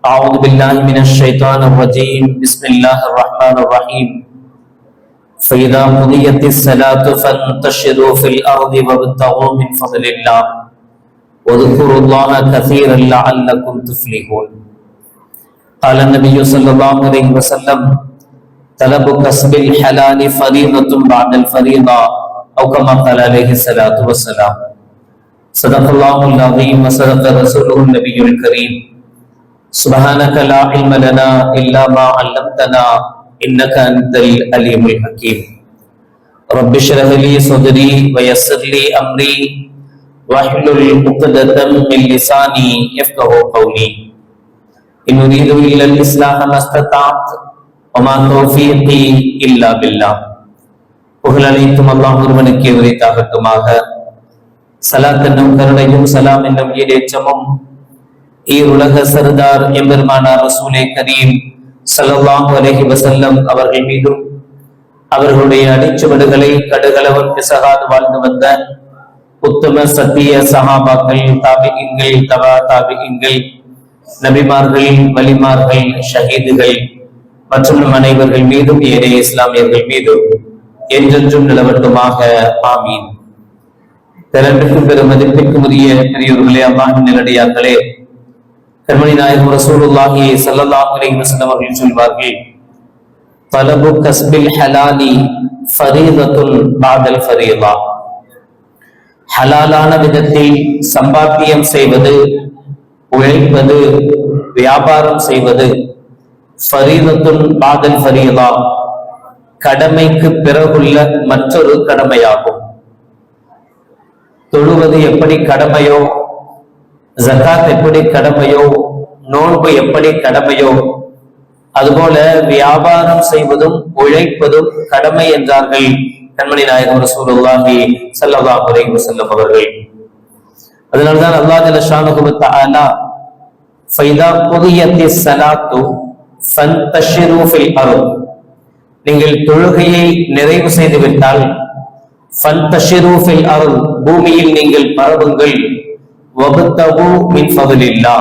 أعوذ بالله من الشيطان الرجيم. بسم الله الرحمن الرحيم. فإذا قضيت الصلاة فانتشروا في الأرض وابتغوا من فضل الله. واذكروا الله كثيرا لعلكم تفلحون. قال النبي صلى الله عليه وسلم، طلب كسب الحلال فريضة بعد الفريضة أو كما قال عليه الصلاة والسلام. صدق الله العظيم وصدق رسوله النبي الكريم. سبحانك لا علم لنا إلا ما علمتنا إنك أنت العليم الحكيم رب اشرح لي صدري ويسر لي أمري واحلل عقدة من لساني يفقه قولي إن أريد إلا الإصلاح ما استطعت وما توفيقي إلا بالله புகழ் அனைத்தும் அல்லாஹ் ஒருவனுக்கு உரைத்தாகட்டுமாக சலாத் என்னும் கருணையும் சலாம் என்னும் ஈடேற்றமும் ஈருலக சர்தார் எம்பெருமானார் ரசூலே கரீம் ஸல்லல்லாஹு அலைஹி வசல்லம் அவர்கள் மீதும் அவர்களுடைய அடிச்சுவடுகளை கடுகளவன் பிசகாது வாழ்ந்து வந்த உத்தம சத்திய சகாபாக்கள் தாபிகங்கள் தவா தாபிகங்கள் நபிமார்கள் வலிமார்கள் ஷஹீதுகள் மற்றும் நம் அனைவர்கள் மீதும் ஏனைய இஸ்லாமியர்கள் மீதும் என்றென்றும் நிலவட்டுமாக ஆமீன். பிறப்பிற்கும் பெரும் மதிப்பிற்கும் உரிய பெரியோர்களே அம்மா நிலடியார்களே கண்மணி நாயகம் ரசூலுல்லாஹி ஸல்லல்லாஹு அலைஹி வஸல்லம் அவர்கள் சொல்வார்கள் தலபு கஸ்பில் ஹலாலி ஃபரீதத்துன் பாதல் ஃபரீதா. ஹலாலான விதத்தில் சம்பாத்தியம் செய்வது உழைப்பது வியாபாரம் செய்வது ஃபரீதத்துன் பாதல் ஃபரீதா. கடமைக்கு பிறகுள்ள மற்றொரு கடமையாகும். தொழுவது எப்படி கடமையோ ஜக்காத் எப்படி கடமையோ நோன்பு எப்படி கடமையோ அதுபோல வியாபாரம் செய்வதும் உழைப்பதும் கடமை என்றார்கள். கண்மணி நாயகம் ரசூலுல்லாஹி ஸல்லல்லாஹு அலைஹி வஸல்லம் அவர்கள். அதனால்தான் அல்லாஹ் ஜல்ல ஷானுஹு வ தஆலா ஃபைதா குதியத்தி ஸலாத்து ஃபந்தஷிரு ஃபில் அர்த். நீங்கள் தொழுகையை நிறைவு செய்து விட்டால் ஃபந்தஷிரு ஃபில் அர்த். பூமியில் நீங்கள் பரவுங்கள். வபத்தகு மின் ஃபதலில்லா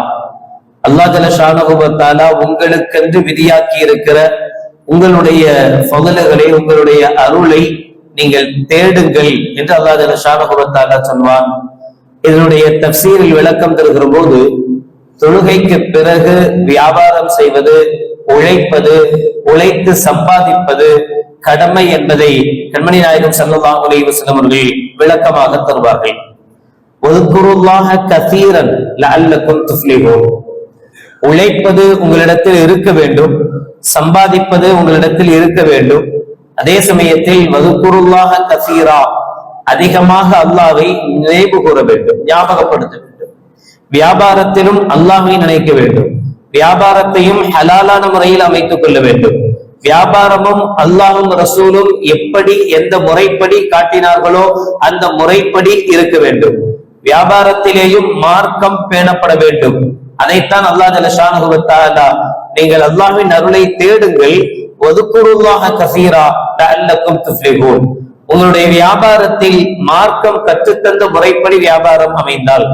அல்லாஹ் ஜல்ல உங்களுக்கென்று விதியாக்கி இருக்கிற உங்களுடைய ஃபதலுகளை உங்களுடைய அருளை நீங்கள் தேடுங்கள் என்று அல்லாஹ் ஜல்ல ஷானுஹு சொல்வான். இதனுடைய தப்சீரில் விளக்கம் தருகிற போது தொழுகைக்கு பிறகு வியாபாரம் செய்வது உழைப்பது உழைத்து சம்பாதிப்பது கடமை என்பதை கண்மணி நாயகம் சல்லல்லாஹு அலைஹி வஸல்லம் அவர்கள் விளக்கமாக தருவார்கள். உழைப்பது உங்களிடத்தில் இருக்க வேண்டும். சம்பாதிப்பது உங்களிடத்தில் இருக்க வேண்டும். அதே சமயத்தில் வதுக்குருல்லாஹ கசீரா அதிகமாக அல்லாவை நினைவு கூற வேண்டும் ஞாபகப்படுத்த வேண்டும். வியாபாரத்திலும் அல்லாவை நினைக்க வேண்டும். வியாபாரத்தையும் ஹலாலான முறையில் அமைத்துக் கொள்ள வேண்டும். வியாபாரமும் அல்லாஹும் ரசூலும் எப்படி எந்த முறைப்படி காட்டினார்களோ அந்த முறைப்படி இருக்க வேண்டும். வியாபாரத்திலேயும் மார்க்கம் பேணப்பட வேண்டும். அதைத்தான் அல்லாஹ் ஜலஷானுகுவத்தாலா நீங்கள் அல்லாவின் அருளை தேடுங்கள். ஒதுக்குருவாக கசீரா லஅல்லக்கும் துஃப்லிஹூன். உங்களுடைய வியாபாரத்தில் மார்க்கம் கற்றுத்தந்த முறைப்படி வியாபாரம் அமைந்தால்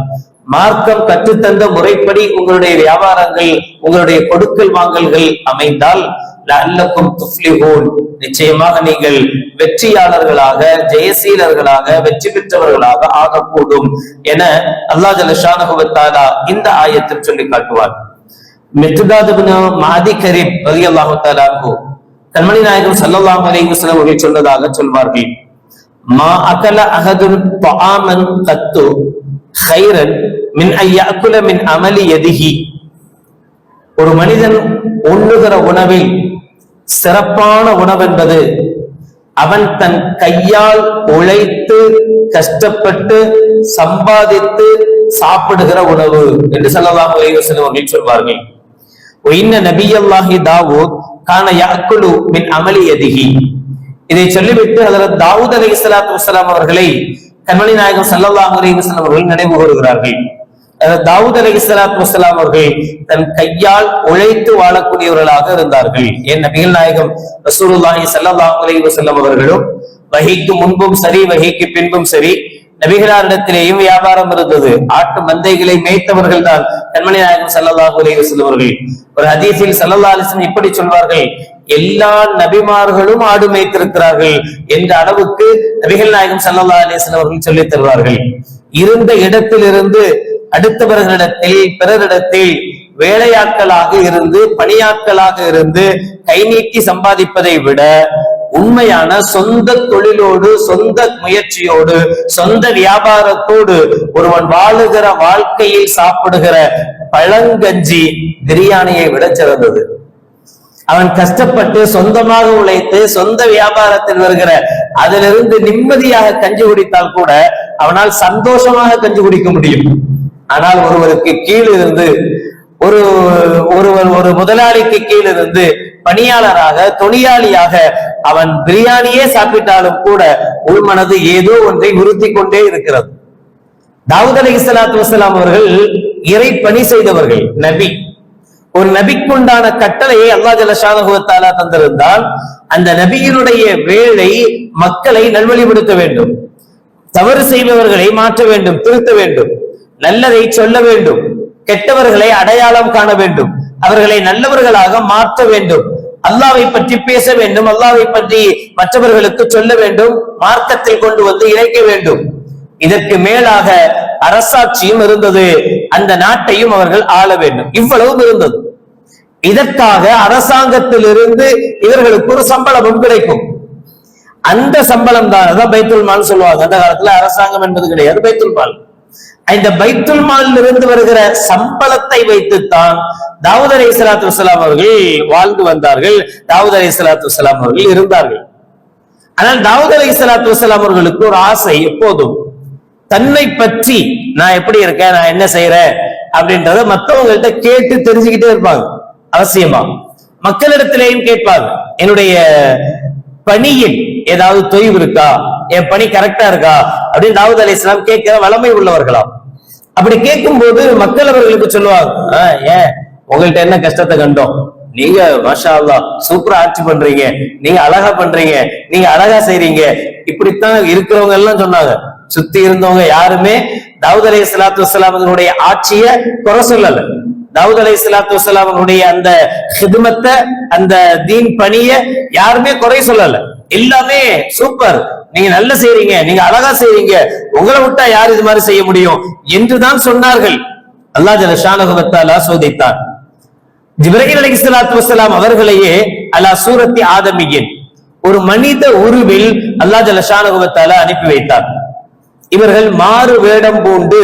மார்க்கம் கற்றுத்தந்த முறைப்படி உங்களுடைய வியாபாரங்கள் உங்களுடைய கொடுக்கல் வாங்கல்கள் அமைந்தால் லல்லக்கும் துஃப்லிஹூன் நிச்சயமாக நீங்கள் வெற்றியாளர்களாக ஜெயசீலர்களாக வெற்றி பெற்றவர்களாக ஆகக்கூடும் என அல்லா ஜலஷானுகுவத்தாலா இந்த ஆயத்தில் சொல்லி காட்டுவார். மெத்துதாதுபின் மாதி கரீப் அலி அல்லாஹு தாலாஹூ கண்மணி நாயகம் சல்லாஹ் அலிகுஸ்லாம் அவர்கள் சொன்னதாக சொல்வார்கள். மா அகல அகதுன் பஆமன் கத்து ஹைரன் மின் ஐயா அகுல மின் அமலி எதிஹி ஒரு மனிதன் உண்ணுகிற உணவில் சிறப்பான உணவென்பது அவன் தன் கையால் உழைத்து கஷ்டப்பட்டு சம்பாதித்து சாப்பிடுகிற உணவு என்று சொல்லலாம் அலைஹி வஸல்லம் அவர்கள் சொல்வார்கள். ஒயின்ன நபியல்லாஹி தாவூத் கான யாக்குலு மின் அமளி அதிகி இதை சொல்லிவிட்டு அதில் தாவூத் அலைஹிஸ்ஸலாத்து வஸ்ஸலாம் அவர்களை கண்மணி நாயகம் ஸல்லல்லாஹு அலி வஸ்லாம் அவர்கள் நினைவு கூறுகிறார்கள். தாவூத் அலி இஸ்லாத்து வஸ்ஸலாம் அவர்கள் தன் கையால் உழைத்து வாழக்கூடியவர்களாக இருந்தார்கள். என் நபிகள் நாயகம் ரசூலுல்லாஹி சல்லாஹ் அலி வசல்லம் அவர்களும் வகைக்கு முன்பும் சரி வகைக்கு பின்பும் சரி நபிகளாரிடத்திலேயும் வியாபாரம் இருந்தது. ஆட்டு மந்தைகளை மேய்த்தவர்கள் தான் கண்மணி நாயகம் சல்லாஹூ அலி வஸல்லம் அவர்கள். ஒரு ஹதீஸில் சல்லா அலைஹி இப்படி சொல்வார்கள் எல்லா நபிமார்களும் ஆடு மேய்த்திருக்கிறார்கள் என்ற அளவுக்கு நபிகள் நாயகம் சல்லா அலைஹி அவர்கள் சொல்லித் தருவார்கள். இருந்த இடத்திலிருந்து அடுத்தவர்களிடத்தில் பிறரிடத்தில் வேலையாட்களாக இருந்து பணியாட்களாக இருந்து கை நீட்டி சம்பாதிப்பதை விட உண்மையான சொந்த தொழிலோடு சொந்த முயற்சியோடு சொந்த வியாபாரத்தோடு ஒருவன் வாழுகிற வாழ்க்கையில் சாப்பிடுகிற பழங்கஞ்சி பிரியாணியை விட சிறந்தது. அவன் கஷ்டப்பட்டு சொந்தமாக உழைத்து சொந்த வியாபாரத்தில் வருகிற அதிலிருந்து நிம்மதியாக கஞ்சி குடித்தால் கூட அவனால் சந்தோஷமாக கஞ்சி குடிக்க முடியும். ஆனால் ஒருவருக்கு கீழ் இருந்து ஒரு ஒருவர் ஒரு முதலாளிக்கு கீழ் இருந்து பணியாளராக தொழிலாளியாக அவன் பிரியாணியே சாப்பிட்டாலும் கூட உள்மனது ஏதோ ஒன்றை உறுத்தி கொண்டே இருக்கிறது. தாவூத் அலி இஸ்லாத்து வசலாம் அவர்கள் இறை பணி செய்தவர்கள் நபி. ஒரு நபிக்குண்டான கட்டளையை அல்லா ஜலஷானுவத்தாலா தந்திருந்தால் அந்த நபியினுடைய வேலை மக்களை நல்வழிப்படுத்த வேண்டும். தவறு செய்பவர்களை மாற்ற வேண்டும் திருத்த வேண்டும். நல்லதை சொல்ல வேண்டும். கெட்டவர்களை அடையாளம் காண வேண்டும். அவர்களை நல்லவர்களாக மாற்ற வேண்டும். அல்லாவை பற்றி பேச வேண்டும். அல்லாவை பற்றி மற்றவர்களுக்கு சொல்ல வேண்டும். மார்க்கத்தில் கொண்டு வந்து இணைக்க வேண்டும். இதற்கு மேலாக அரசாட்சியும் இருந்தது. அந்த நாட்டையும் அவர்கள் ஆள வேண்டும். இவ்வளவும் இருந்தது. இதற்காக அரசாங்கத்திலிருந்து இவர்களுக்கு ஒரு சம்பளமும் கிடைக்கும். அந்த சம்பளம் தான் அதான் பைத்துல் மால் சொல்லுவாங்க. அந்த காலத்துல அரசாங்கம் என்பது கிடையாது பைத்துல் மால். இந்த பைத்துல் மாலில் இருந்து வருகிற சம்பளத்தை வைத்துத்தான் தாவூத் அலி சலாத்து வலாம் அவர்கள் வாழ்ந்து வந்தார்கள். தாவூத் அலி சலாத்து வலாம் அவர்கள் இருந்தார்கள். ஆனால் தாவூத் அலி சலாத்து வலாம் அவர்களுக்கு ஒரு ஆசை எப்போதும். தன்னை பற்றி நான் எப்படி இருக்கேன் நான் என்ன செய்யறேன் அப்படின்றத மத்தவங்கள்ட்ட கேட்டு தெரிஞ்சுக்கிட்டே இருப்பாங்க. அவசியமா? மக்களிடத்திலேயும் கேட்பாங்க. என்னுடைய பணியில் ஏதாவது தொய்வு இருக்கா? என் பணி கரெக்டா இருக்கா? அப்படின்னு தாவூத் அலி இஸ்லாம் கேட்கிற வளமை உள்ளவர்களாம். அப்படி கேட்கும் போது மக்கள் அவர்களுக்கு சொல்லுவாங்க "ஆஹ், ஏன்? உங்கள்கிட்ட என்ன கஷ்டத்தை கண்டோம்? நீங்க மாஷா சூப்பரா ஆட்சி பண்றீங்க. நீங்க அழகா பண்றீங்க. நீங்க அழகா செய்றீங்க. இப்படித்தான் இருக்கிறவங்க எல்லாம் சொன்னாங்க. சுத்தி இருந்தவங்க யாருமே தாவூத் அலி இஸ்லாத்து வசலாமனுடைய ஆட்சிய குறை சொல்லல. தாவூத் அலை சலாத்து வசலாமனுடைய அந்த ஹிதுமத்தை அந்த தீன் பணிய யாருமே குறை சொல்லல. எல்லாமே சூப்பர். நீங்க நல்ல செய்றீங்க நீங்க அழகா செய்றீங்க உங்களை விட்டா யார் இது மாதிரி செய்ய முடியும் என்றுதான் சொன்னார்கள். அல்லாஹ் ஜல ஷானகுவத்தாலா சோதித்தான். ஜிப்ரஹீம் அலி சலாத்து வலாம் அவர்களையே அலா சூரத்தி ஆதமியின் ஒரு மனித உருவில் அல்லாஹ் ஜல ஷானகுவத்தாலா அனுப்பி வைத்தார். இவர்கள் மாறு வேடம் பூண்டு.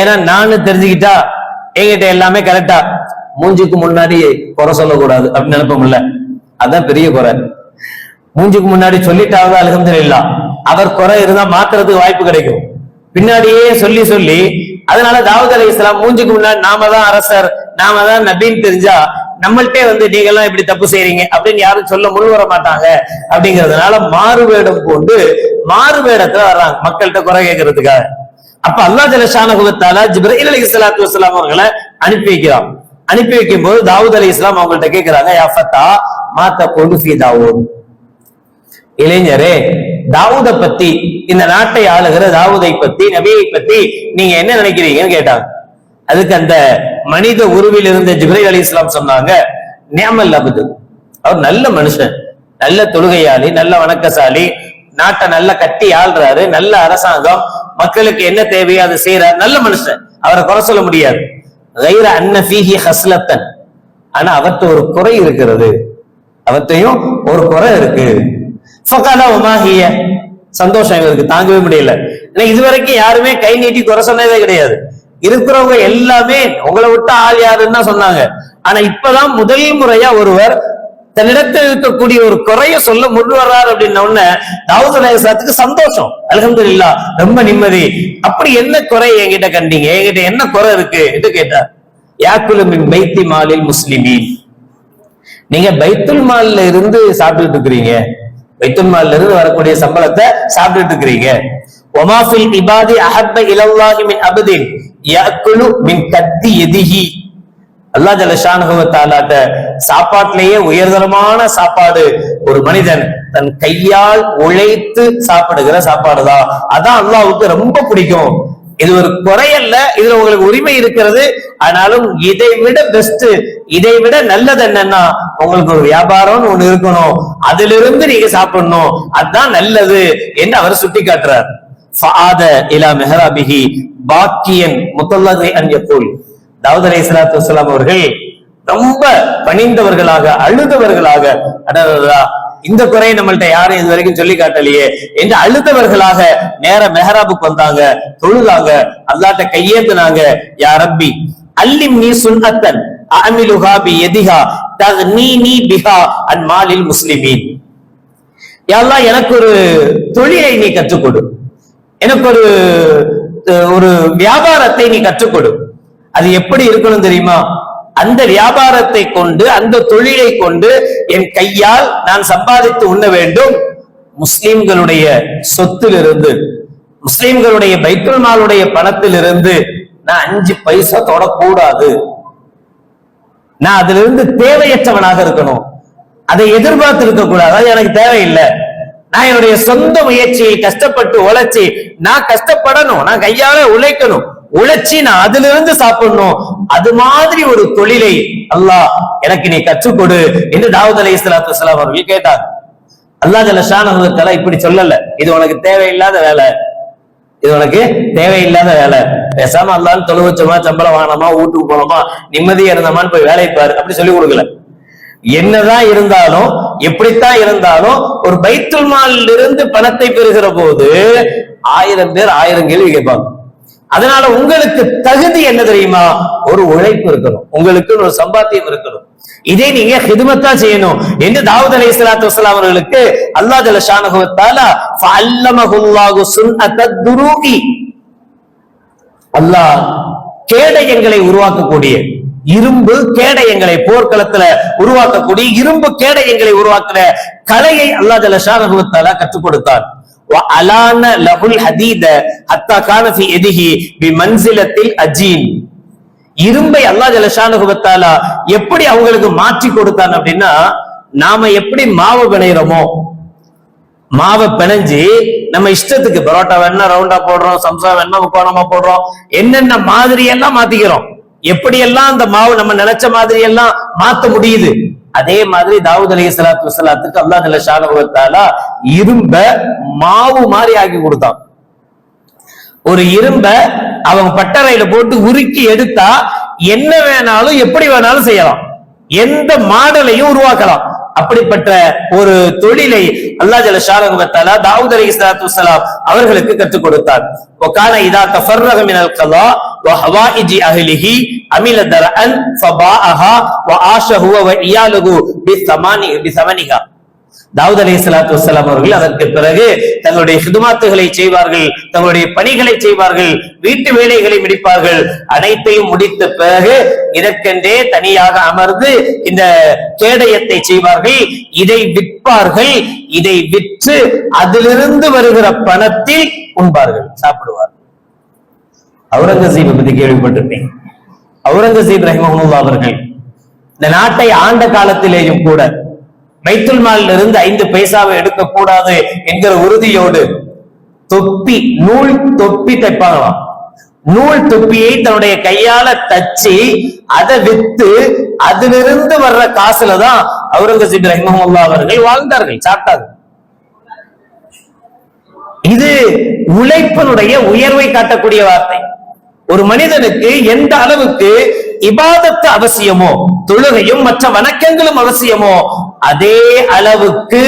ஏன்னா நானும் தெரிஞ்சுக்கிட்டா என்கிட்ட எல்லாமே கரெக்டா மூஞ்சுக்கு முன்னாடி குறை சொல்லக்கூடாது அப்படின்னு நினைப்போம்ல? அதான் பெரிய குறை. மூஞ்சுக்கு முன்னாடி சொல்லிட்டாவது அலகம்துல்லா அவர் குறை இருந்தா மாத்துறதுக்கு வாய்ப்பு கிடைக்கும். பின்னாடியே சொல்லி சொல்லி அதனால தாவூத் அலி இஸ்லாம் மூஞ்சுக்கு முன்னாடி நாம தான் அரசர் நாம தான் நபின்னு தெரிஞ்சா நம்மள்கிட்டே வந்து நீங்க எல்லாம் இப்படி தப்பு செய்யறீங்க அப்படின்னு யாரும் சொல்ல முன் வர மாட்டாங்க. அப்படிங்கறதுனால மாறுவேடம் கொண்டு மாறு வர்றாங்க மக்கள்கிட்ட குறை கேட்கறதுக்காக. அப்ப அல்லா ஜலஷானகுவத்தால ஜிப்ரஹில் அலி இஸ்லாத்து வஸ்லாம் அவர்களை அனுப்பி வைக்கிறான். அனுப்பி வைக்கும் போது தாவூத் அலி இஸ்லாம் அவங்கள்ட்ட கேட்கிறாங்க யாஃபத்தா மாத்த கொண்டு ஃபி தாவூத். இளைஞரே தாவூத பத்தி இந்த நாட்டை ஆளுகிற தாவூதை பத்தி நபியை பத்தி நீங்க என்ன நினைக்கிறீங்கன்னு கேட்டாங்க. அதுக்கு அந்த மனித உருவில் இருந்த ஜிப்ரஹில் அலி இஸ்லாம் சொன்னாங்க நியாமல் அபுது. அவர் நல்ல மனுஷன் நல்ல தொழுகையாளி நல்ல வணக்கசாலி நாட்டை நல்லா கட்டி ஆள்றாரு நல்ல அரசாங்கம் மக்களுக்கு என்ன தேவையோ அதை செய்யறார் நல்ல மனுஷன். அவரை குறை சொல்ல முடியாது. கைர அன்ன ஹஸ்லத்தன். ஆனா அவர்ட்ட ஒரு குறை இருக்கிறது. அவத்தையும் ஒரு குறை இருக்கு. சந்தோஷம் இவருக்கு. தாங்கவே முடியல. ஏன்னா இதுவரைக்கும் யாருமே கை நீட்டி குறை சொன்னதே கிடையாது. இருக்கிறவங்க எல்லாமே உங்களை விட்டு ஆள் யாருன்னு தான் சொன்னாங்க. ஆனா இப்பதான் முதல் முறையா ஒருவர் தன்னிடத்தில் இருக்கக்கூடிய ஒரு குறைய சொல்ல முன் வர்றாரு அப்படின்ன உடனே தாவூத் அலையாத்துக்கு சந்தோஷம். அல்ஹம்துலில்லாஹ் ரொம்ப நிம்மதி. அப்படி என்ன குறை என்கிட்ட கண்டீங்க? என்கிட்ட என்ன குறை இருக்கு? என்று கேட்டார். யாக்குலு மின் பைத்தி மாலில் முஸ்லிமீன். நீங்க பைத்துல் மால்ல இருந்து சாப்பிட்டுட்டு இருக்கிறீங்க. பைத்துல் மால்ல இருந்து வரக்கூடிய சம்பளத்தை சாப்பிட்டுட்டு இருக்கிறீங்க. ஒமாஃபில் இபாதி அஹப்ப இலல்லாஹி மின் அபதின் யாக்குலு மின் கத்தி எதிஹி. அல்லாஹ் ஜல்லஷானுஹு தாலாட்ட சாப்பாட்டிலேயே உயர்தரமான சாப்பாடு ஒரு மனிதன் தன் கையால் உழைத்து சாப்பிடுகிற சாப்பாடு தான் அதான் அல்லாவுக்கு ரொம்ப பிடிக்கும். இது ஒரு குறையல்ல இதுல உங்களுக்கு உரிமை இருக்கிறது. ஆனாலும் இதை விட பெஸ்ட் இதை விட நல்லது என்னன்னா உங்களுக்கு ஒரு வியாபாரம்னு ஒண்ணு இருக்கணும். அதிலிருந்து நீங்க சாப்பிடணும். அதுதான் நல்லது என்று அவர் சுட்டி காட்டுறார் ஃபாத இலா மெஹராபிஹி பாக்கியன் முத்தல்லதை அன் யகுல் தாவூத் அலைஹிஸ்ஸலாத்து சலாத்து அவர்கள் ரொம்ப பணிந்தவர்களாக அழுதவர்களாக அடடா இந்த குறையை நம்மள்ட்ட யாரும் இது வரைக்கும் சொல்லி காட்டலையே என்று அழுத்தவர்களாக நேர மெஹராபுக்கு வந்தாங்க தொழுதாங்க அல்லாட்ட கையேத்துனாங்க யா ரப்பி அல்லிம் நீ சுன்னத்தன் அமிலுஹா பி எதிஹா தக்னீனி பிஹா அன் மாலில் முஸ்லிமீன். யாரெல்லாம் எனக்கு ஒரு தொழிலை நீ கற்றுக் கொடு எனக்கு ஒரு ஒரு வியாபாரத்தை நீ கற்றுக் கொடு அது எப்படி இருக்கணும் தெரியுமா? அந்த வியாபாரத்தை கொண்டு அந்த தொழிலை கொண்டு என் கையால் நான் சம்பாதித்து உண்ண வேண்டும். முஸ்லிம்களுடைய சொத்திலிருந்து முஸ்லிம்களுடைய பைத்துல் மாலுடைய பணத்திலிருந்து நான் அஞ்சு பைசா தொடக்கூடாது. நான் அதுல இருந்து தேவையற்றவனாக இருக்கணும். அதை எதிர்பார்த்து இருக்க கூடாது எனக்கு தேவையில்லை. நான் என்னுடைய சொந்த முயற்சியை கஷ்டப்பட்டு உழைச்சி நான் கஷ்டப்படணும். நான் கையால உழைக்கணும். உழைச்சி நான் அதுல இருந்து சாப்பிடணும். அது மாதிரி ஒரு தொழிலை அல்லாஹ் எனக்கு நீ கற்றுக்கொடு என்று தாவூத் அலி இஸ்லாத்து வஸலாம் அவர்கள் கேட்டார். அல்லாஹ் ஜல்ல இப்படி சொல்லல. இது உனக்கு தேவையில்லாத வேலை. இது உனக்கு தேவையில்லாத வேலை. பேசாம அல்லான்னு தொழுவச்சோமா சம்பளம் வாங்கினோமா வீட்டுக்கு போனோமா நிம்மதியா இருந்தோமான்னு போய் வேலையை பாரு அப்படி சொல்லி கொடுக்கல. என்னதான் இருந்தாலும் எப்படித்தான் இருந்தாலும் ஒரு பைத்துல் மாலில் இருந்து பணத்தை பெறுகிற போது ஆயிரம் பேர் ஆயிரம் கேள்வி கேட்பாங்க. அதனால உங்களுக்கு தகுதி என்ன தெரியுமா? ஒரு உழைப்பு இருக்கணும். உங்களுக்கு ஒரு சம்பாத்தியம் இருக்கணும். இதே நீங்க ஹிதுமத்தா செய்யணும். என்று தாவூத் அலி ஸலாத்து வஸ்லாம் அவர்களுக்கு அல்லாஹ் ஜல்ல ஷானஹு வ தஆலா துரூகி. அல்லாஹ் கேடயங்களை உருவாக்கக்கூடிய இரும்பு கேடயங்களை போர்க்களத்துல உருவாக்கக்கூடிய இரும்பு கேடயங்களை உருவாக்குற கலையை அல்லாஹ் ஜல்ல ஷானகுவத்தாலா கற்றுக் கொடுத்தார். அலான லஹுல் ஹதீத ஹத்தா கானஃபி எதிஹி பி மன்சிலத்தில் அஜீன் இரும்பை அல்லா ஜலஷானுகுபத்தாலா எப்படி அவங்களுக்கு மாற்றி கொடுத்தான் அப்படின்னா நாம எப்படி மாவு பிணையிறோமோ மாவை பிணைஞ்சு நம்ம இஷ்டத்துக்கு பரோட்டா வேணா ரவுண்டா போடுறோம் சம்சா வேணா முக்கோணமா போடுறோம் என்னென்ன மாதிரி எல்லாம் மாத்திக்கிறோம் எப்படியெல்லாம் அந்த மாவு நம்ம நினைச்ச மாதிரி எல்லாம் மாத்த முடியுது அதே மாதிரி தாவூத் அலி சலாத்து வசலாத்துக்கு அல்லாஹ் ஜல்ல ஷானுகு இரும்ப மாவு மாதிரி ஆக்கி கொடுத்தான். ஒரு இரும்ப அவங்க பட்டறையில போட்டு உருக்கி எடுத்தா என்ன வேணாலும் எப்படி வேணாலும் செய்யலாம். எந்த மாடலையும் உருவாக்கலாம். அப்படிப்பட்ட ஒரு தொழிலை அல்லாஹ் ஜல ஷாரகுவத்தாலா தாவூத் அலி இஸ்லாத்து வசலாம் அவர்களுக்கு கற்றுக் கொடுத்தார் وكان اذا تفرغ من القضاء وحوائج اهله عمل درعا فباعها وعاش هو وعياله بثمان بثمنها தாவூத் அலி சலாத்து வசலாம் அவர்கள் அதற்கு பிறகு தங்களுடைய ஹிதுமாத்துகளை செய்வார்கள் தங்களுடைய பணிகளை செய்வார்கள் வீட்டு வேலைகளை முடிப்பார்கள். அனைத்தையும் முடித்த பிறகு இதற்கென்றே தனியாக அமர்ந்து இந்த கேடயத்தை செய்வார்கள். இதை விற்பார்கள். இதை விற்று அதிலிருந்து வருகிற பணத்தில் உண்பார்கள். சாப்பிடுவார்கள். அவுரங்கசீபை பத்தி கேள்விப்பட்டிருப்பீங்க. அவுரங்கசீப் ரஹிமஹமுல்லா அவர்கள் இந்த நாட்டை ஆண்ட காலத்திலேயும் கூட பைத்துல் மாலில் இருந்து ஐந்து பைசாவை எடுக்கக்கூடாது என்கிற உறுதியோடு தொப்பி நூல் தொப்பி தைப்பாங்களாம். நூல் தொப்பியை தன்னுடைய கையால தச்சு அதை வித்து அதிலிருந்து வர்ற காசுல தான் அவுரங்கசீப் ரஹிமஹமுல்லா அவர்கள் வாழ்ந்தார்கள் சாப்பிட்டார்கள். இது உழைப்பினுடைய உயர்வை காட்டக்கூடிய வார்த்தை. ஒரு மனிதனுக்கு எந்த அளவுக்கு இபாதத்து அவசியமோ தொழுகையும் மற்ற வணக்கங்களும் அவசியமோ அதே அளவுக்கு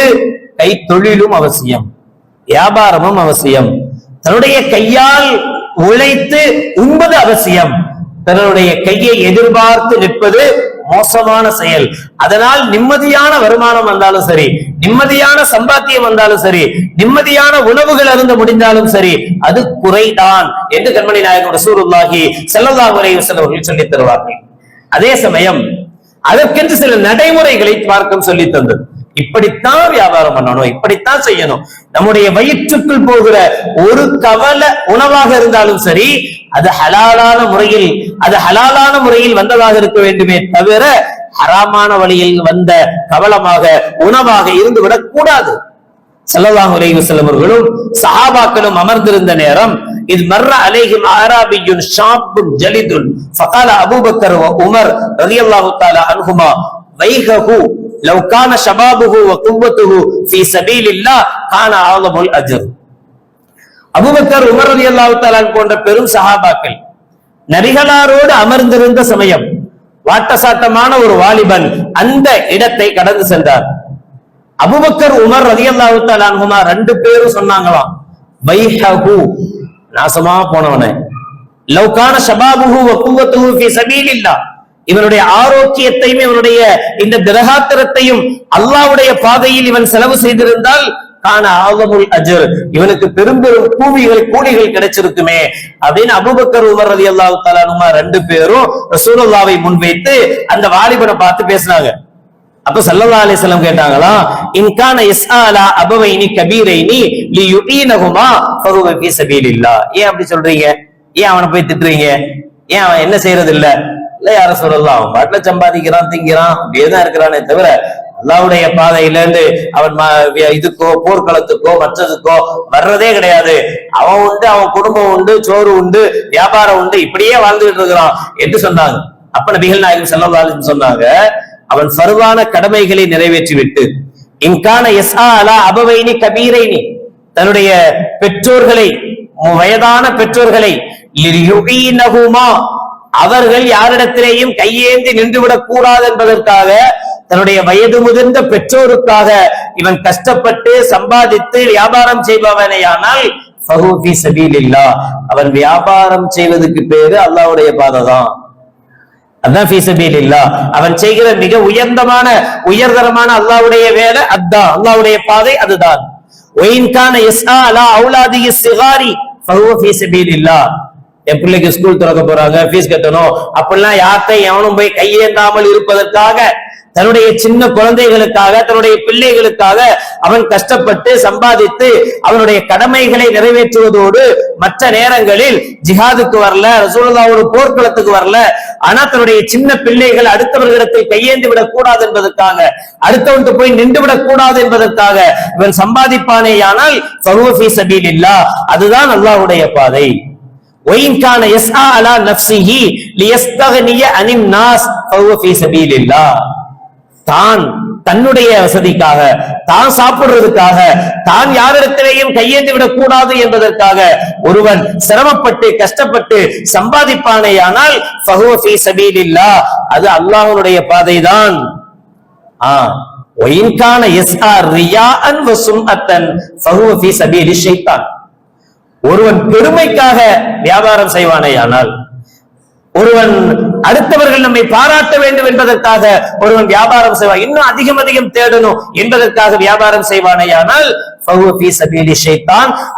கைத்தொழிலும் அவசியம் வியாபாரமும் அவசியம். தன்னுடைய கையால் உழைத்து உண்பது அவசியம். தன்னுடைய கையை எதிர்பார்த்து நிற்பது மோசமான செயல். அதனால் நிம்மதியான வருமானம் வந்தாலும் சரி நிம்மதியான சம்பாத்தியம் வந்தாலும் சரி நிம்மதியான உணவுகள் அருந்த முடிந்தாலும் சரி அது குறைதான் என்று கண்மணி நாயகம் சூரியமாகி செல்லதாக உரையை வஸல்லம் சொல்லித் தருவார்கள். அதே சமயம் அதற்கென்று சில நடைமுறைகளை மார்க்கம் சொல்லி தந்தது. இப்படித்தான் வியாபாரம் பண்ணணும் இப்படித்தான் செய்யணும். நம்முடைய வயிற்றுக்குள் போகிற ஒரு கவலை உணவாக இருந்தாலும் சரி அது ஹலாலான முறையில் அது ஹலாலான முறையில் வந்ததாக இருக்க வேண்டுமே தவிர ஹராமான வழியில் வந்த கவலமாக உணவாக இருந்து விடக்கூடாது ஸல்லல்லாஹு அலைஹி வஸல்லம் சஹாபாக்களும் அமர்ந்திருந்த நேரம் இது மர்ர அலைஹிம் ஆராபியுன் ஷாப்புன் ஜலிதுன் ஃபகால அபூபக்கர் உமர் ரதி அல்லாஹு தாலா அன்ஹுமா வைகஹு லவ் கான ஷபாபுஹு வ குவ்வத்துஹு ஃபீ சபீலில்லாஹ் கான ஆலமுல் அஜர் அபூபக்கர் உமர் ரதி அல்லாஹு தாலா போன்ற பெரும் சஹாபாக்கள் நபிகளாரோடு அமர்ந்திருந்த சமயம் வாட்டசாட்டமான ஒரு வாலிபன் அந்த இடத்தை கடந்து சென்றார். அபுபக்கர் உமர் ரதியல்லாஹு தஆலாஹுமா ரெண்டு பேரும் சொன்னாங்களாம் வைஹகு நாசமா போனவனே. லவ்கான சபாபுகு வ குவத்துஹு ஃபீ சபீலில்லாஹ். இவனுடைய ஆரோக்கியத்தையும் இவனுடைய இந்த திரகாத்திரத்தையும் அல்லாஹ்வுடைய பாதையில் இவன் செலவு செய்திருந்தால் காண ஆகமுல் அஜர். இவனுக்கு பெரும் பெரும் கூலிகள் கூலிகள் கிடைச்சிருக்குமே. அப்படின்னு அபுபக்கர் உமர் ரலியல்லாஹு தஆலாஹுமா ரெண்டு பேரும் ரசூலுல்லாவை முன்வைத்து அந்த வாலிபனை பார்த்து பேசினாங்க. அப்ப சல்லல்லா அலிஸ்லாம் கேட்டாங்களா இன்கான இஸ்ஆலா அபவைனி கபீரைனி லி யுஈனகுமா ஃபஹுவ ஃபீ சபீலில்லா ஏன் அப்படி சொல்றீங்க? ஏன் அவனை போய் திட்டுறீங்க? ஏன் அவன் என்ன செய்யறது இல்ல இல்ல யார சொல்லலாம் அவன் பாட்டுல சம்பாதிக்கிறான் திங்கிறான் அப்படியேதான் இருக்கிறானே தவிர அல்லாவுடைய பாதையில இருந்து அவன் ம- இதுக்கோ போர்க்களத்துக்கோ மற்றதுக்கோ வர்றதே கிடையாது. அவன் உண்டு அவன் குடும்பம் உண்டு சோறு உண்டு வியாபாரம் உண்டு இப்படியே வாழ்ந்துகிட்டு இருக்கிறான் என்று சொன்னாங்க. அப்ப நபிகள் நாயகம் செல்லவாலும் சொன்னாங்க அவன் சருவான கடமைகளை நிறைவேற்றிவிட்டு இன்கான எஸ்ஆ அலா அபவைனி கபீரைனி தன்னுடைய பெற்றோர்களை வயதான பெற்றோர்களை அவர்கள் யாரிடத்திலேயும் கையேந்தி நின்றுவிடக் கூடாது என்பதற்காக தன்னுடைய வயது முதிர்ந்த பெற்றோருக்காக இவன் கஷ்டப்பட்டு சம்பாதித்து வியாபாரம் செய்பவனையானால் அவன் வியாபாரம் செய்வதற்கு பேரு அல்லாவுடைய பாதை தான் அதான் ஃபீசபீலில்லா அவன் செய்கிற மிக உயர்ந்தமான உயர்தரமான அல்லாஹ்வுடைய வேலை அதான் அல்லாவுடைய பாதை அதுதான். ஒயின்கான எஸ்ஆ அலா அவுலாதி சிகாரி ஃபஹுவ ஃபீ இல்லா என் பிள்ளைக்கு ஸ்கூல் திறக்க போறாங்க ஃபீஸ் கட்டணும். அப்படிலாம் யார்கிட்ட எவனும் போய் கையேந்தாமல் இருப்பதற்காக தன்னுடைய சின்ன குழந்தைகளுக்காக தன்னுடைய பிள்ளைகளுக்காக அவன் கஷ்டப்பட்டு சம்பாதித்து அவனுடைய கடமைகளை நிறைவேற்றுவதோடு மற்ற நேரங்களில் ஜிஹாதுக்கு வரல ரசூலதா ஒரு போர்க்களத்துக்கு வரல. ஆனா தன்னுடைய சின்ன பிள்ளைகள் அடுத்தவர்களிடத்தில் கையேந்து விடக் கூடாது என்பதற்காக அடுத்தவன்ட்டு போய் நின்று விடக் கூடாது என்பதற்காக இவன் சம்பாதிப்பானே ஆனால் இல்லா அதுதான் அல்லாஹுடைய பாதை. ஒயின்கான எஸ் அலா நப்சிஹி லியஸ்தகனிய நாஸ் ஃபி தான் தன்னுடைய வசதிக்காக தான் சாப்பிடுறதுக்காக தான் யாரிடத்திலேயும் கையேந்து விடக்கூடாது என்பதற்காக ஒருவன் சிரமப்பட்டு கஷ்டப்பட்டு சம்பாதிப்பானேயானால் ஃபஹுவ ஃபீ அது அல்லாஹனுடைய பாதைதான். ஆ ஒயின்கான எஸ்ஆ ரியாஅன் வ சும்அத்தன் ஒருவன் பெருமைக்காக வியாபாரம் செய்வானேயானால் ஒருவன் அடுத்தவர்கள் நம்மை பாராட்ட வேண்டும் என்பதற்காக ஒருவன் வியாபாரம் செய்வான். இன்னும் அதிகம் அதிகம் தேடணும் என்பதற்காக வியாபாரம் செய்வானேயானால்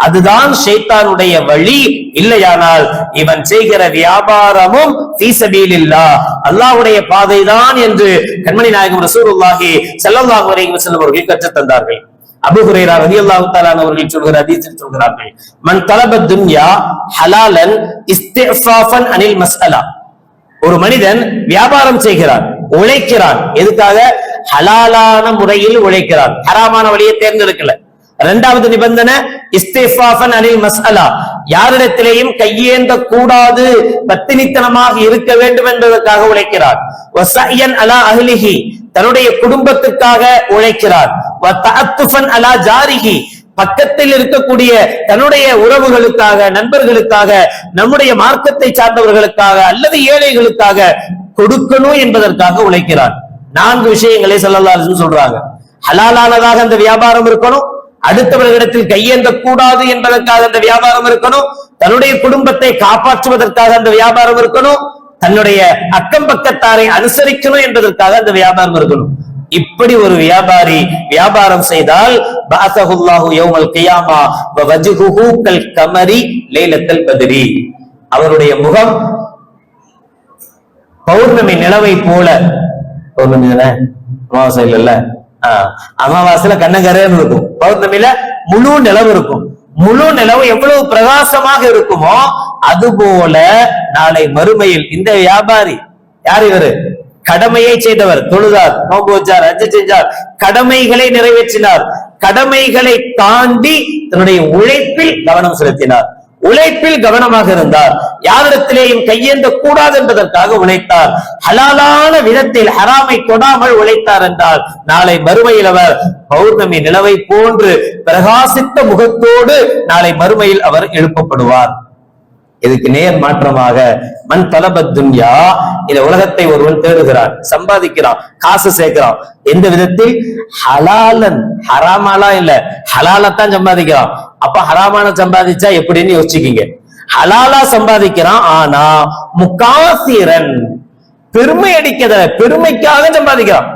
அதுதான் ஷைத்தானுடைய வழி. இல்லையானால் இவன் செய்கிற வியாபாரமும் ஃபீ இல்லா அல்லாஹ்வுடைய பாதைதான் என்று கண்மணி நாயகம் ரசூலுல்லாஹி ஸல்லல்லாஹு அலைஹி செல்லும் அவர்கள் கற்றுத் தந்தார்கள். அபுஹுரேரா ரதி அல்லாஹு தாலான் அவர்கள் சொல்கிற அதீசில் சொல்கிறார்கள். மன் தலப துன்யா ஹலாலன் இஸ்திஃபாஃபன் அனில் மஸ்அலா. ஒரு மனிதன் வியாபாரம் செய்கிறான் உழைக்கிறான். எதுக்காக? ஹலாலான முறையில் உழைக்கிறான். ஹராமான வழியை தேர்ந்தெடுக்கல. இரண்டாவது நிபந்தனை இஸ்திஃபாஃபன் அனில் மஸ்அலா. யாரிடத்திலேயும் கையேந்த கூடாது பத்தினித்தனமாக இருக்க வேண்டும் என்பதற்காக உழைக்கிறார் அலா அஹ்லிஹி. தன்னுடைய குடும்பத்துக்காக உழைக்கிறார். அலா பக்கத்தில் இருக்கக்கூடிய தன்னுடைய உறவுகளுக்காக நண்பர்களுக்காக நம்முடைய மார்க்கத்தை சார்ந்தவர்களுக்காக அல்லது ஏழைகளுக்காக கொடுக்கணும் என்பதற்காக உழைக்கிறார். நான்கு விஷயங்களை ஸல்லல்லாஹு சொல்றாங்க. ஹலாலானதாக அந்த வியாபாரம் இருக்கணும். அடுத்தவர்களிடத்தில் கையேந்த கூடாது என்பதற்காக அந்த வியாபாரம் இருக்கணும். தன்னுடைய குடும்பத்தை காப்பாற்றுவதற்காக அந்த வியாபாரம் இருக்கணும். தன்னுடைய அக்கம் பக்கத்தாரை அனுசரிக்கணும் என்பதற்காக அந்த வியாபாரம் இருக்கணும். இப்படி ஒரு வியாபாரி வியாபாரம் செய்தால் வ கல் கமரி லேலத்தல் பதிரி. அவருடைய முகம் பௌர்ணமி நிலவை போல. பௌர்ணமி தானே அமாவாசை இல்லைல்ல ஆஹ் அமாவாசையில கண்ணங்கரன்னு இருக்கும். பௌர்ணமியில முழு நிலவு இருக்கும். முழு நிலவு எவ்வளவு பிரகாசமாக இருக்குமோ அதுபோல நாளை மறுமையில் இந்த வியாபாரி யார் இவரு? கடமையை செய்தவர் தொழுதார் நோம்பு வச்சார் அஞ்சு செஞ்சார் கடமைகளை நிறைவேற்றினார். கடமைகளை தாண்டி தன்னுடைய உழைப்பில் கவனம் செலுத்தினார். உழைப்பில் கவனமாக இருந்தார். யாரிடத்திலேயும் கையேந்த கூடாது என்பதற்காக உழைத்தார். ஹலாலான விதத்தில் ஹராமை தொடாமல் உழைத்தார் என்றால் நாளை மறுமையில் அவர் பௌர்ணமி நிலவை போன்று பிரகாசித்த முகத்தோடு நாளை மறுமையில் அவர் எழுப்பப்படுவார். இதுக்கு நேர் மாற்றமாக மண் தலபத் துன்யா இந்த உலகத்தை ஒருவன் தேடுகிறான் சம்பாதிக்கிறான் காசு சேர்க்கிறான். எந்த விதத்தில்? ஹலாலன் ஹராமாலா இல்ல. ஹலாலத்தான் சம்பாதிக்கிறான். அப்ப ஹராமான சம்பாதிச்சா எப்படின்னு யோசிச்சுக்கிங்க. ஹலாலா சம்பாதிக்கிறான் ஆனா முக்காசிரன் பெருமை அடிக்கத பெருமைக்காக சம்பாதிக்கிறான்.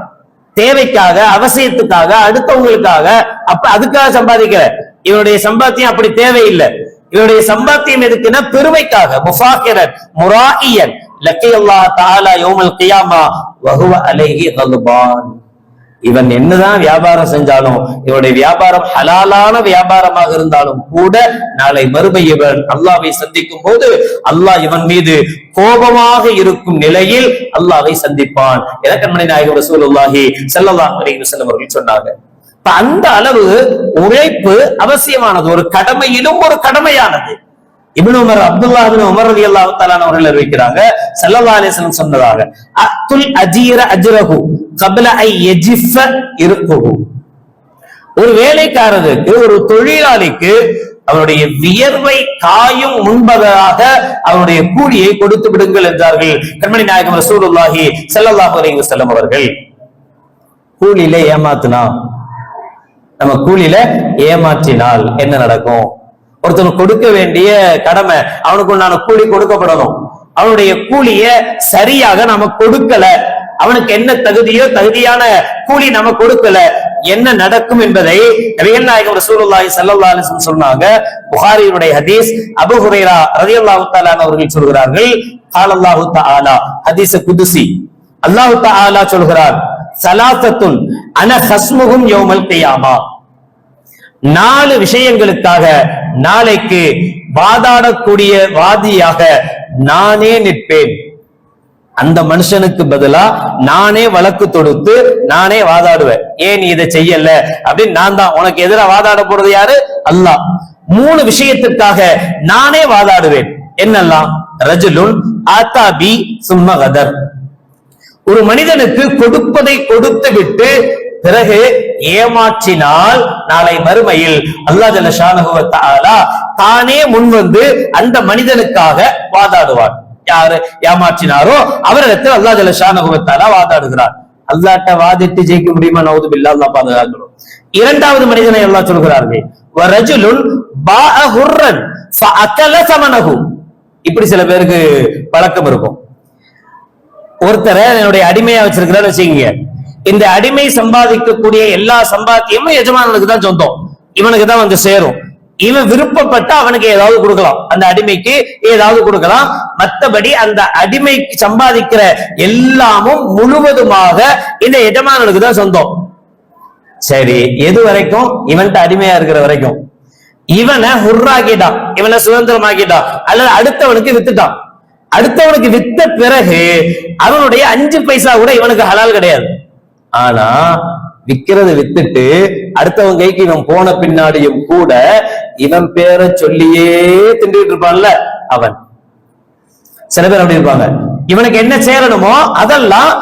தேவைக்காக அவசியத்துக்காக அடுத்தவங்களுக்காக அப்ப அதுக்காக சம்பாதிக்கிற இவனுடைய சம்பாத்தியம் அப்படி தேவையில்லை. இவருடைய சம்பாத்தியம் எதுக்குன்னா பெருமைக்காக முஃபாக்கிரன் முராயியன் லக்கி தாலா தஆலா யௌமல் கியாமா வகுவ அலைஹி கல்பான். இவன் என்னதான் வியாபாரம் செஞ்சாலும் இவனுடைய வியாபாரம் ஹலாலான வியாபாரமாக இருந்தாலும் கூட நாளை மறுமை இவன் அல்லாவை சந்திக்கும் போது அல்லாஹ் இவன் மீது கோபமாக இருக்கும் நிலையில் அல்லாவை சந்திப்பான். என கண்மணி நாயகம் ரசூலுல்லாஹி செல்லலாம் அலைஹி அவர்கள் சொன்னாங்க. இப்ப அந்த அளவு உழைப்பு அவசியமானது. ஒரு கடமையிலும் ஒரு கடமையானது. Ibn Umar Abdullah Ibn Umar ரலியல்லாஹு தாலான் அவர்கள் அறிவிக்கிறாங்க. சல்லல்லா அலிஸ்லம் சொன்னதாக அத்துல் அஜீர அஜ்ரஹு கப்ல ஐ எஜிஃப இருக்குஹு ஒரு வேலைக்காரருக்கு ஒரு தொழிலாளிக்கு அவருடைய வியர்வை காயும் முன்பதாக அவருடைய கூலியை கொடுத்து விடுங்கள் என்றார்கள். கண்மணி நாயகம் ரசூலுல்லாஹி ஸல்லல்லாஹு அலைஹி வஸல்லம் அவர்கள். கூலியில ஏமாத்தினா நம்ம கூலியில ஏமாற்றினால் என்ன நடக்கும்? ஒருத்தனுக்கு கொடுக்க வேண்டிய கடமை அவனுக்கு உண்டான கூலி கொடுக்கப்படணும் அவனுடைய கூலிய சரியாக நாம கொடுக்கல அவனுக்கு என்ன தகுதியோ தகுதியான கூலி நம்ம கொடுக்கல என்ன நடக்கும் என்பதை நபிகள் நாயகம் ரசூலுல்லாஹி ஸல்லல்லாஹு அலைஹி வஸல்லம் சொன்னாங்க புகாரியினுடைய ஹதீஸ் அபூ ஹுரைரா ரலியல்லாஹு தஆலா அவர்கள் சொல்கிறார்கள் قال الله تعالى ஹதீஸ் குதுசி அல்லாஹ் தஆலா சொல்கிறார் சலாசத்துன் அன ஹஸ்முகும் யௌமல் கியாமா நாலு விஷயங்களுக்காக நாளைக்கு வாதாடக்கூடிய வாதியாக நானே நிற்பேன். அந்த மனுஷனுக்கு பதிலா நானே வழக்கு தொடுத்து நானே வாதாடுவேன். ஏன் நீ இதை செய்யல? அப்படின்னு நான் தான். உனக்கு எதிராக வாதாட போறது யாரு? அல்லாஹ். மூணு விஷயத்திற்காக நானே வாதாடுவேன். என்னெல்லாம்? ரஜுலுன் ஆத்தாபி சும்மகதர் ஒரு மனிதனுக்கு கொடுப்பதை கொடுத்து விட்டு பிறகு ஏமாற்றினால் நாளை மறுமையில் அல்லாஹ் ஜல்ல ஷானஹு வ தஆலா தானே முன்வந்து அந்த மனிதனுக்காக வாதாடுவார் யாரு ஏமாற்றினாரோ அவரிடத்தில் அல்லாஹ் ஜல்ல ஷானகுவத்தாலா வாதாடுகிறார். அல்லாட்ட வாதிட்டு ஜெயிக்க முடியுமா? நவுது பில்லா அல்லா பாதுகாக்கணும். இரண்டாவது மனிதனை எல்லாம் சொல்கிறார்கள். ரஜுலுன் இப்படி சில பேருக்கு பழக்கம் இருக்கும். ஒருத்தரை என்னுடைய அடிமையா வச்சிருக்கிறாரு வச்சுக்கீங்க. இந்த அடிமை சம்பாதிக்கக்கூடிய எல்லா சம்பாத்தியமும் எஜமானனுக்கு தான் சொந்தம். இவனுக்கு தான் வந்து சேரும். இவன் விருப்பப்பட்ட அவனுக்கு ஏதாவது கொடுக்கலாம். அந்த அடிமைக்கு ஏதாவது கொடுக்கலாம். மத்தபடி அந்த அடிமைக்கு சம்பாதிக்கிற எல்லாமும் முழுவதுமாக இந்த எஜமானனுக்கு தான் சொந்தம். சரி எது வரைக்கும்? இவன்கிட்ட அடிமையா இருக்கிற வரைக்கும். இவனை ஹுர்ராக்கிட்டான் இவனை சுதந்திரமாக்கிட்டான். அல்லது அடுத்தவனுக்கு வித்துட்டான். அடுத்தவனுக்கு வித்த பிறகு அவனுடைய அஞ்சு பைசா கூட இவனுக்கு ஹலால் கிடையாது. ஆனா விக்கிறத வித்துட்டு அடுத்தவன் கைக்கு இவன் போன பின்னாடியும் கூட இவன் பேரை சொல்லியே திண்டுகிட்டு இருப்பான்ல அவன். சில பேர் அப்படி இருப்பாங்க. இவனுக்கு என்ன சேரணுமோ அதெல்லாம்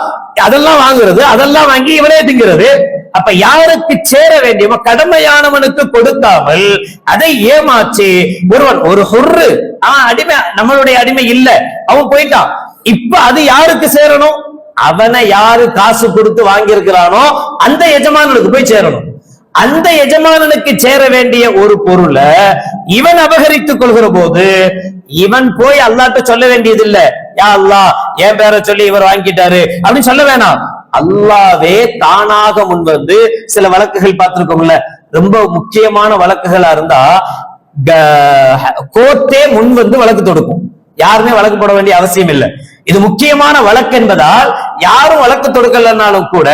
அதெல்லாம் வாங்குறது அதெல்லாம் வாங்கி இவனே திங்கிறது அப்ப யாருக்கு சேர வேண்டியவோ கடமையானவனுக்கு கொடுக்காமல் அதை ஏமாச்சு ஒருவன் ஒரு ஹொர்ரு அவன் அடிமை நம்மளுடைய அடிமை இல்ல அவன் போயிட்டான். இப்ப அது யாருக்கு சேரணும்? அவனை யாரு காசு கொடுத்து வாங்கியிருக்கிறானோ அந்த எஜமானனுக்கு போய் சேரணும். அந்த எஜமானனுக்கு சேர வேண்டிய ஒரு பொருளை இவன் அபகரித்துக் கொள்கிற போது இவன் போய் அல்லாட்ட சொல்ல வேண்டியது இல்ல யா அல்லா என் பேரை சொல்லி இவர் வாங்கிட்டாரு. அப்படின்னு சொல்ல வேணாம். அல்லாவே தானாக முன் வந்து சில வழக்குகள் பார்த்திருக்கோம்ல. ரொம்ப முக்கியமான வழக்குகளா இருந்தா கோர்ட்டே முன் வந்து வழக்கு தொடுக்கும். யாருமே வழக்கு போட வேண்டிய அவசியம் இல்லை. இது முக்கியமான வழக்கு என்பதால் யாரும் வழக்கு தொடுக்கலனாலும் கூட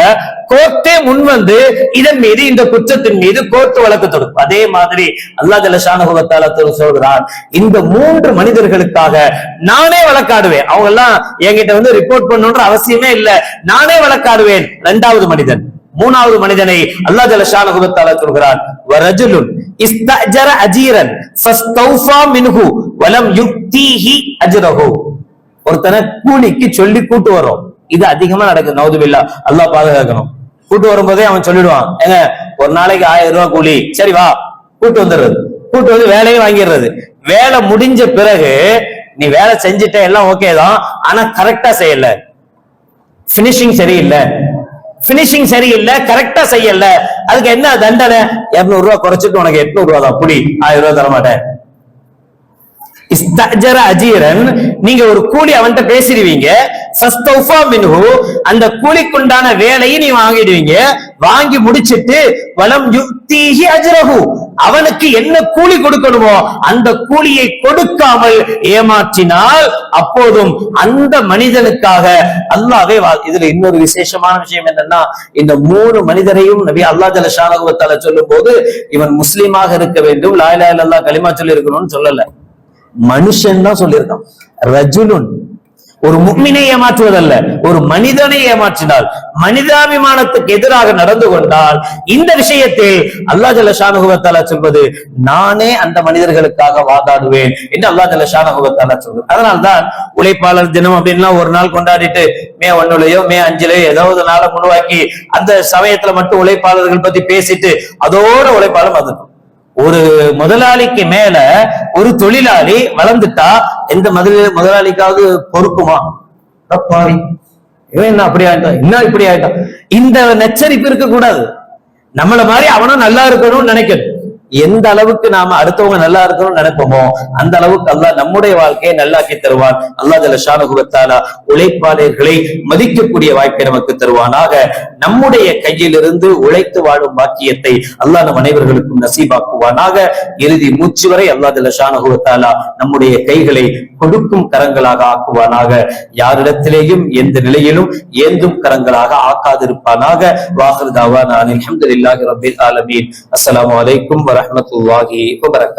கோர்ட்டே முன் வந்து இதன் மீது இந்த குற்றத்தின் மீது கோர்ட் வழக்கு தொடுக்கும் அதே மாதிரி அல்லா ஜலசானுபவத்தால சொல்கிறான் இந்த மூன்று மனிதர்களுக்காக நானே வழக்காடுவேன். அவங்க எல்லாம் என்கிட்ட வந்து ரிப்போர்ட் பண்ணுன்ற அவசியமே இல்லை. நானே வழக்காடுவேன். இரண்டாவது மனிதன். மூணாவது மனிதனை அல்லா ஜலஷானுகுவத்தால சொல்கிறான் வரஜுலுன் இஸ்தஜர அஜீரன் ஃபஸ்தௌஃபா மின்ஹு வலம் யுக்திஹி அஜரஹோ. ஒருத்தனை கூலிக்கு சொல்லி கூட்டு வரும் இது அதிகமா நடக்குது நவுதுபில்லா. அல்லா பாதுகாக்கணும். கூட்டு வரும்போதே அவன் சொல்லிடுவான். ஏங்க ஒரு நாளைக்கு ஆயிரம் ரூபாய் கூலி. சரி வா. கூட்டு வந்துடுறது. கூட்டு வந்து வேலையும் வாங்கிடுறது. வேலை முடிஞ்ச பிறகு நீ வேலை செஞ்சுட்ட எல்லாம் ஓகே தான் ஆனா கரெக்டா செய்யல. பினிஷிங் சரியில்லை. பினிஷிங் சரியில்லை கரெக்டா செய்யல. அதுக்கு என்ன தண்டனை? இருநூறு ரூபாய் குறைச்சிட்டு உனக்கு எட்நூறு ரூபா தான். புடி ஆயிரம் ரூபாய் தர மாட்டேன் இஸ்தஜர அஜீரன். நீங்க ஒரு கூலி அவன்கிட்ட பேசிடுவீங்க. அந்த கூலிக்குண்டான வேலையை நீ வாங்கிடுவீங்க. வாங்கி முடிச்சிட்டு வலம் யுக்திஹி அஜ்ரஹு. அவனுக்கு என்ன கூலி கொடுக்கணுமோ அந்த கூலியை கொடுக்காமல் ஏமாற்றினால் அப்போதும் அந்த மனிதனுக்காக அல்லாவே இதுல இன்னொரு விசேஷமான விஷயம் என்னன்னா இந்த மூணு மனிதரையும் நபி அல்லா ஜல ஷானகுவத்தால சொல்லும் போது இவன் முஸ்லீமாக இருக்க வேண்டும் லாயிலா இல்லா களிமா சொல்லி இருக்கணும்னு சொல்லல. மனுஷன் தான் சொல்லியிருக்கான். ரஜுலுன் ஒரு முக்மினை ஏமாற்றுவதல்ல ஒரு மனிதனை ஏமாற்றினால் மனிதாபிமானத்துக்கு எதிராக நடந்து கொண்டால் இந்த விஷயத்தில் அல்லா ஜல்ல ஷானுகுவத்தாலா சொல்வது நானே அந்த மனிதர்களுக்காக வாதாடுவேன் என்று அல்லா ஜல்ல ஷானுகுவத்தாலா சொல்வது அதனால்தான் உழைப்பாளர் தினம் அப்படின்னா ஒரு நாள் கொண்டாடிட்டு மே ஒன்னுலையோ மே அஞ்சுலையோ ஏதாவது நாளை முன்வாக்கி அந்த சமயத்துல மட்டும் உழைப்பாளர்கள் பத்தி பேசிட்டு அதோட உழைப்பாளர் வந்துடும் ஒரு முதலாளிக்கு மேல ஒரு தொழிலாளி வளர்ந்துட்டா எந்த முதல முதலாளிக்காவது பொறுக்குமா பாவி இவன் என்ன அப்படி ஆயிட்டான் என்ன இப்படி ஆயிட்டான் இந்த நெச்சரிப்பு இருக்க கூடாது நம்மள மாதிரி அவனும் நல்லா இருக்கணும்னு நினைக்கணும். எந்த அளவுக்கு நாம அடுத்தவங்க நல்லா இருக்கணும்னு நினைப்போமோ அந்த அளவுக்கு அல்லாஹ் நம்முடைய வாழ்க்கையை நல்லாக்கி தருவான். அல்லா ஜலஷானுகுவத்தாலா உழைப்பாளர்களை மதிக்கக்கூடிய வாய்ப்பை நமக்கு தருவானாக. நம்முடைய கையிலிருந்து உழைத்து வாழும் பாக்கியத்தை அல்லாஹ் நம் அனைவர்களுக்கும் நசீபாக்குவானாக. இறுதி மூச்சு வரை அல்லா ஜலஷானுகுவத்தாலா நம்முடைய கைகளை கொடுக்கும் கரங்களாக ஆக்குவானாக. யாரிடத்திலேயும் எந்த நிலையிலும் ஏந்தும் கரங்களாக ஆக்காதிருப்பானாக. வாஹர் தாவா நான் அலமதுல்லாஹி ரபில் ஆலமீன். அஸ்லாம் வலைக்கும் ورحمة الله وبركاته